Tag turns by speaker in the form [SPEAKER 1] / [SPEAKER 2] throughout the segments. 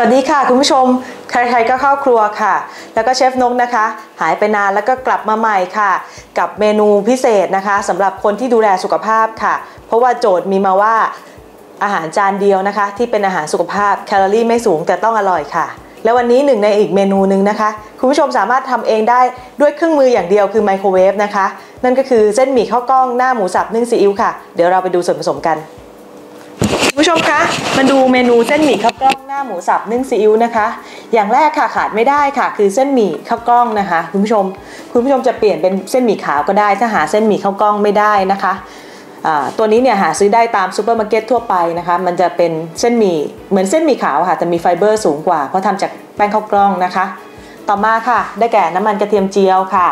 [SPEAKER 1] วัสดีค่ะ คุณผู้ชม ใครๆก็เข้าครัวค่ะ แล้วก็เชฟนกนะคะ หายไปนานแล้วก็กลับมาใหม่ค่ะ กับเมนูพิเศษนะคะสำหรับคนที่ดูแลสุขภาพค่ะ เพราะว่าโจทย์มีมาว่าอาหารจานเดียวนะคะ ที่เป็นอาหารสุขภาพแคลอรี่ไม่สูงแต่ต้องอร่อยค่ะ และวันนี้หนึ่งในอีกเมนูหนึ่งนะคะ คุณผู้ชมสามารถทำเองได้ด้วยเครื่องมืออย่างเดียวคือไมโครเวฟนะคะ นั่นก็คือเส้นหมี่ข้าวกล้องหน้าหมูสับนึ่งซีอิ๊วค่ะ เดี๋ยวเราไปดูส่วนผสมกัน ผู้ชมคะ มาดูเมนูเส้นหมี่ข้าวกล้องหน้าหมูสับนึ่งซีอิ๊วนะคะ อย่างแรกค่ะขาดไม่ได้ค่ะ คือเส้นหมี่ข้าวกล้องนะคะ คุณผู้ชม คุณผู้ชมจะเปลี่ยนเป็นเส้นหมี่ขาวก็ได้ ถ้าหาเส้นหมี่ข้าวกล้องไม่ได้นะคะตัวนี้เนี่ยหาซื้อได้ตามซูเปอร์มาร์เก็ตทั่วไปนะคะ มันจะเป็นเส้นหมี่เหมือนเส้นหมี่ขาวค่ะแต่มีไฟเบอร์สูงกว่า เพราะทำจากแป้งข้าวกล้องนะคะ ต่อมาค่ะ ได้แก่น้ำมันกระเทียมเจียวค่ะ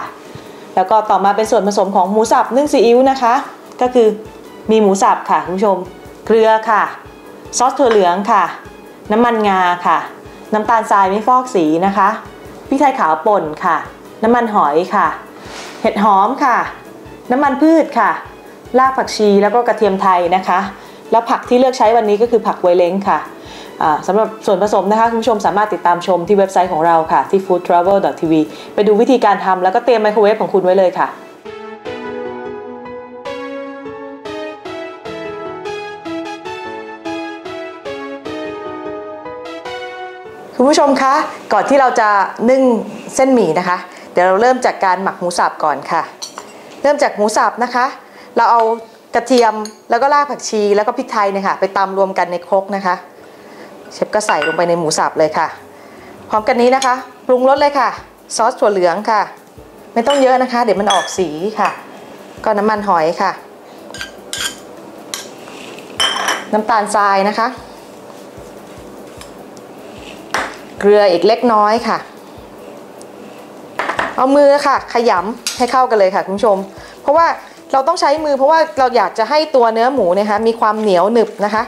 [SPEAKER 1] แล้วก็ต่อมาเป็นส่วนผสมของหมูสับนึ่งซีอิ๊วนะคะ ก็คือมีหมูสับค่ะคุณผู้ชม เกลือค่ะ ซอสถั่วเหลืองค่ะ น้ำมันงาค่ะ น้ำตาลทรายไม่ฟอกสีนะคะพริกไทยขาวป่นค่ะ น้ำมันหอยค่ะ เห็ดหอมค่ะ น้ำมันพืชค่ะ รากผักชีแล้วก็กระเทียมไทยนะคะ แล้วผักที่เลือกใช้วันนี้ก็คือผักไวเล้งค่ะสำหรับส่วนผสมนะคะ คุณผู้ชมสามารถติดตามชมที่เว็บไซต์ของเราค่ะ ที่ foodtravel.tv ไปดูวิธีการทำแล้วก็เตรียมไมโครเวฟของคุณไว้เลยค่ะ คุณผู้ชมคะก่อนที่เราจะนึ่งเส้นหมี่นะคะ เดี๋ยวเราเริ่มจากการหมักหมูสับก่อนค่ะ เริ่มจากหมูสับนะคะ เราเอากระเทียมแล้วก็รากผักชีแล้วก็พริกไทยเนี่ยค่ะ ไปตำรวมกันในครกนะคะ เชฟก็ใส่ลงไปในหมูสับเลยค่ะ พร้อมกันนี้นะคะปรุงรสเลยค่ะ ซอสถั่วเหลืองค่ะ ไม่ต้องเยอะนะคะ เดี๋ยวมันออกสีค่ะ ก็น้ำมันหอยค่ะ น้ำตาลทรายนะคะ เกลืออีกเล็กน้อยค่ะ เอามือค่ะ ขยำให้เข้ากันเลยค่ะคุณผู้ชม เพราะว่าเราต้องใช้มือเพราะว่าเราอยากจะให้ตัวเนื้อหมูนะคะมีความเหนียวหนึบนะคะ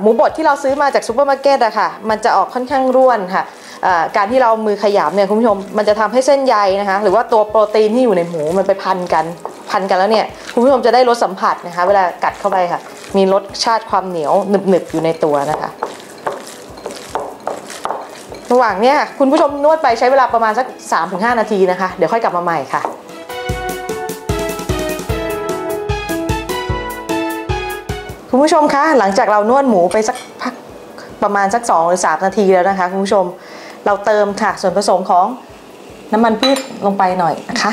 [SPEAKER 1] หมูบดที่เราซื้อมาจากซูเปอร์มาร์เก็ตอะค่ะ มันจะออกค่อนข้างร่วนค่ะ การที่เรามือขยำเนี่ยคุณผู้ชม มันจะทำให้เส้นใยนะคะ หรือว่าตัวโปรตีนที่อยู่ในหมูมันไปพันกัน พันกันแล้วเนี่ยคุณผู้ชมจะได้รสสัมผัสนะคะ เวลากัดเข้าไปค่ะ มีรสชาติความเหนียวหนึบๆอยู่ในตัวนะคะ ระหว่างเนี้ยค่ะคุณผู้ชมนวดไปใช้เวลาประมาณสัก 3-5 นาทีนะคะ เดี๋ยวค่อยกลับมาใหม่ค่ะคุณผู้ชมคะหลังจากเรานวดหมูไปสักพักประมาณสัก 2 หรือ 3 นาทีแล้วนะคะคุณผู้ชมเราเติมค่ะส่วนผสมของน้ำมันพืชลงไปหน่อยนะคะ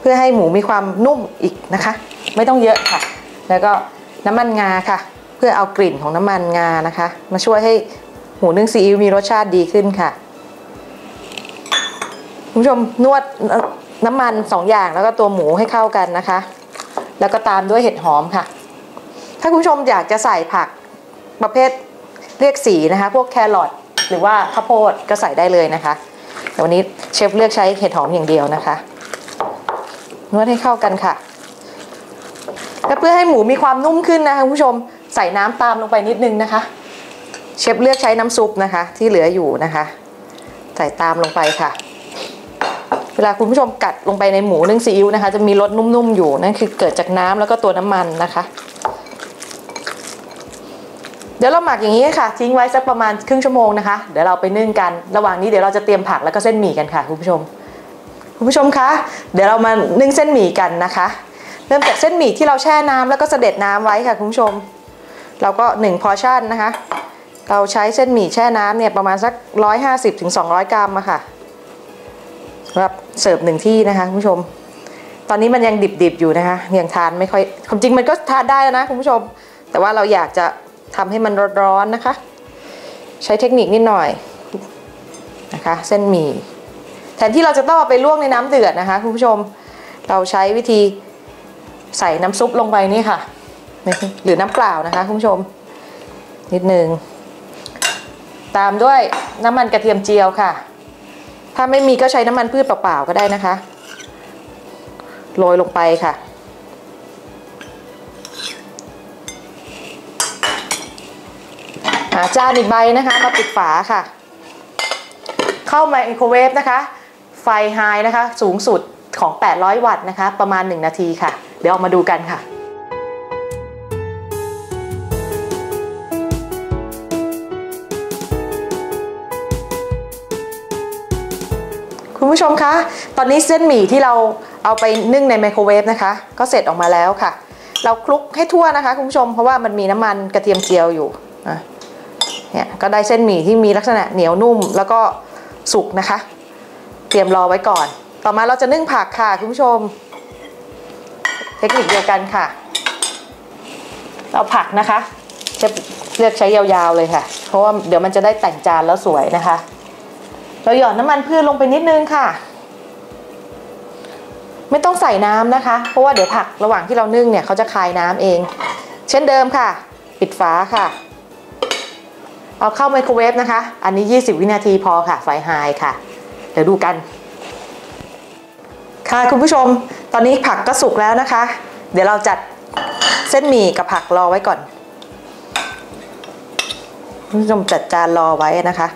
[SPEAKER 1] เพื่อให้หมูมีความนุ่มอีกนะคะ ไม่ต้องเยอะค่ะ แล้วก็น้ำมันงาค่ะ เพื่อเอากลิ่นของน้ำมันงานะคะ มาช่วยให้ หมูนึ่งซีอิ๊วมีรสชาติดีขึ้นค่ะคุณผู้ชมนวดน้ำมันสองอย่างแล้วก็ตัวหมูให้เข้ากันนะคะ แล้วก็ตามด้วยเห็ดหอมค่ะ ถ้าคุณผู้ชมอยากจะใส่ผักประเภทเรียกสีนะคะ พวกแครอทหรือว่าข้าวโพดก็ใส่ได้เลยนะคะแต่วันนี้เชฟเลือกใช้เห็ดหอมอย่างเดียวนะคะ นวดให้เข้ากันค่ะและเพื่อให้หมูมีความนุ่มขึ้นนะคะคุณผู้ชมใส่น้ำตามลงไปนิดนึงนะคะ เชฟเลือกใช้น้ำซุปนะคะ ที่เหลืออยู่นะคะ ใส่ตามลงไปค่ะ เวลาคุณผู้ชมกัดลงไปในหมูนึ่งซีอิ๊วนะคะ จะมีรสนุ่มๆอยู่นั่นคือเกิดจากน้ำแล้วก็ตัวน้ำมันนะคะ เดี๋ยวเราหมักอย่างนี้ค่ะ ทิ้งไว้สักประมาณครึ่งชั่วโมงนะคะ เดี๋ยวเราไปนึ่งกันระหว่างนี้เดี๋ยวเราจะเตรียมผักแล้วก็เส้นหมี่กันค่ะคุณผู้ชมคุณผู้ชมคะ เดี๋ยวเรามานึ่งเส้นหมี่กันนะคะ เริ่มจากเส้นหมี่ที่เราแช่น้ำแล้วก็เสด็จน้ำไว้ค่ะคุณผู้ชม เราก็1พอชั่นนะคะ เราใช้เส้นหมี่แช่น้ำเนี่ยประมาณสัก 150ถึง200 กรัมอะค่ะสำหรับเสิร์ฟหนึ่งที่นะคะคุณผู้ชม ตอนนี้มันยังดิบๆอยู่นะคะยังทานไม่ค่อยความจริงมันก็ทานได้แล้วนะคุณผู้ชม แต่ว่าเราอยากจะทำให้มันร้อนๆนะคะ ใช้เทคนิคนิดหน่อยนะคะ เส้นหมี่แทนที่เราจะต้องเอาไปลวกในน้ำเดือดนะคะคุณผู้ชม เราใช้วิธีใส่น้ำซุปลงไปนี่ค่ะ หรือน้ำเปล่านะคะคุณผู้ชม นิดนึง ตามด้วยน้ำมันกระเทียมเจียวค่ะ ถ้าไม่มีก็ใช้น้ำมันพืชเปล่าๆก็ได้นะคะ โรยลงไปค่ะ หาจานอีกใบนะคะ มาปิดฝาค่ะ เข้าไมโครเวฟนะคะ ไฟไฮนะคะ สูงสุดของ 800 วัตต์นะคะ ประมาณ 1 นาทีค่ะ เดี๋ยวออกมาดูกันค่ะ คุณผู้ชมคะ ตอนนี้เส้นหมี่ที่เราเอาไปนึ่งในไมโครเวฟนะคะ ก็เสร็จออกมาแล้วค่ะ เราคลุกให้ทั่วนะคะคุณผู้ชม เพราะว่ามันมีน้ำมันกระเทียมเจียวอยู่เนี่ยก็ได้เส้นหมี่ที่มีลักษณะเหนียวนุ่มแล้วก็สุกนะคะ เตรียมรอไว้ก่อน ต่อมาเราจะนึ่งผักค่ะคุณผู้ชม เทคนิคเดียวกันค่ะ เราผักนะคะจะเลือกใช้ยาวๆเลยค่ะ เพราะว่าเดี๋ยวมันจะได้แต่งจานแล้วสวยนะคะ เราหยอดน้ำมันพืชลงไปนิดนึงค่ะ ไม่ต้องใส่น้ำนะคะ เพราะว่าเดี๋ยวผักระหว่างที่เรานึ่งเนี่ยเขาจะคายน้ำเอง เช่นเดิมค่ะ ปิดฝาค่ะ เอาเข้าไมโครเวฟนะคะ อันนี้ 20 วินาทีพอค่ะ ไฟไฮค่ะ เดี๋ยวดูกัน ค่ะคุณผู้ชม ตอนนี้ผักก็สุกแล้วนะคะ เดี๋ยวเราจัดเส้นหมี่กับผักรอไว้ก่อนคุณผู้ชมจัดจานรอไว้นะคะ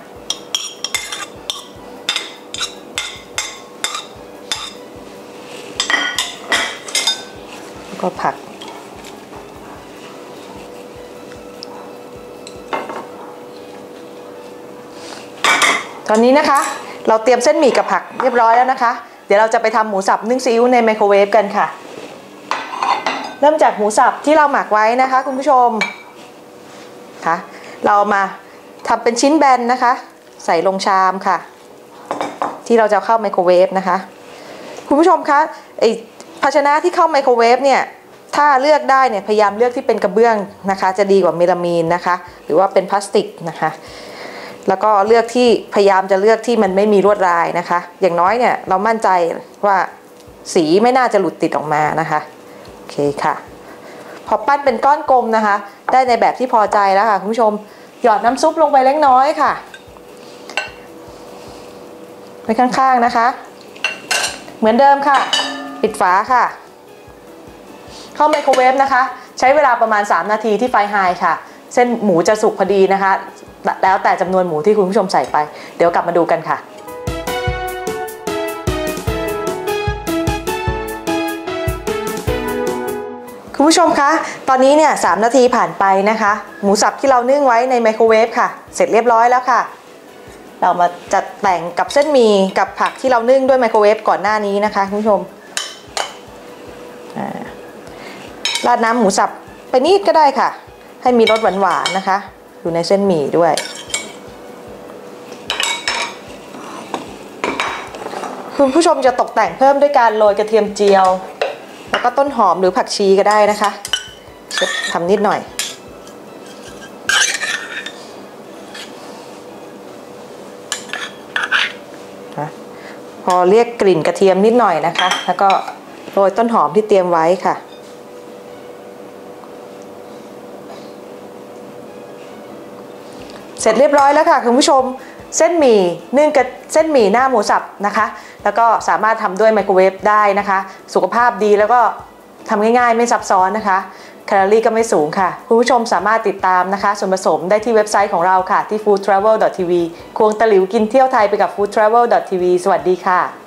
[SPEAKER 1] ก็ผัก ตอนนี้นะคะ เราเตรียมเส้นหมี่กับผักเรียบร้อยแล้วนะคะ เดี๋ยวเราจะไปทำหมูสับนึ่งซีอิ๊วในไมโครเวฟกันค่ะ เริ่มจากหมูสับที่เราหมักไว้นะคะ คุณผู้ชมค่ะเรามาทำเป็นชิ้นแบนนะคะ ใส่ลงชามค่ะ ที่เราจะเข้าไมโครเวฟนะคะ คุณผู้ชมคะไอ ภาชนะที่เข้าไมโครเวฟเนี่ยถ้าเลือกได้เนี่ยพยายามเลือกที่เป็นกระเบื้องนะคะ จะดีกว่าเมลามีนนะคะ หรือว่าเป็นพลาสติกนะคะ แล้วก็เลือกที่พยายามจะเลือกที่มันไม่มีลวดลายนะคะ อย่างน้อยเนี่ยเรามั่นใจว่าสีไม่น่าจะหลุดติดออกมานะคะโอเคค่ะ พอปั้นเป็นก้อนกลมนะคะ ได้ในแบบที่พอใจแล้วค่ะคุณผู้ชมหยอดน้ำซุปลงไปเล็กน้อยค่ะไว้ข้างๆนะคะ เหมือนเดิมค่ะ ปิดฝาค่ะ เข้าไมโครเวฟนะคะ ใช้เวลาประมาณ 3 นาทีที่ไฟไฮค่ะ เส้นหมูจะสุกพอดีนะคะ แล้วแต่จำนวนหมูที่คุณผู้ชมใส่ไป เดี๋ยวกลับมาดูกันค่ะคุณผู้ชมคะ ตอนนี้เนี่ยสนาทีผ่านไปนะคะ หมูสับที่เรานึ่งไว้ในไมโครเวฟค่ะ เสร็จเรียบร้อยแล้วค่ะ เรามาจัดแต่งกับเส้นหมี่กับผักที่เรานึ่งด้วยไมโครเวฟก่อนหน้านี้นะคะคุณผู้ชม ราดน้ำหมูสับไปนิดก็ได้ค่ะ ให้มีรสหวานๆนะคะ อยู่ในเส้นหมี่ด้วย คุณผู้ชมจะตกแต่งเพิ่มด้วยการโรยกระเทียมเจียว แล้วก็ต้นหอมหรือผักชีก็ได้นะคะเช็ดทำนิดหน่อยพอเรียกกลิ่นกระเทียมนิดหน่อยนะคะ แล้วก็ โรยต้นหอมที่เตรียมไว้ค่ะ เสร็จเรียบร้อยแล้วค่ะคุณผู้ชมเส้นหมี่นึ่งกับเส้นหมี่หน้าหมูสับนะคะ แล้วก็สามารถทำด้วยไมโครเวฟได้นะคะ สุขภาพดีแล้วก็ทำง่ายๆ ไม่ซับซ้อนนะคะแคลอรี่ก็ไม่สูงค่ะ คุณผู้ชมสามารถติดตามนะคะ ส่วนผสมได้ที่เว็บไซต์ของเราค่ะ ที่ foodtravel.tv ควงตะหลิวกินเที่ยวไทยไปกับ foodtravel.tv สวัสดีค่ะ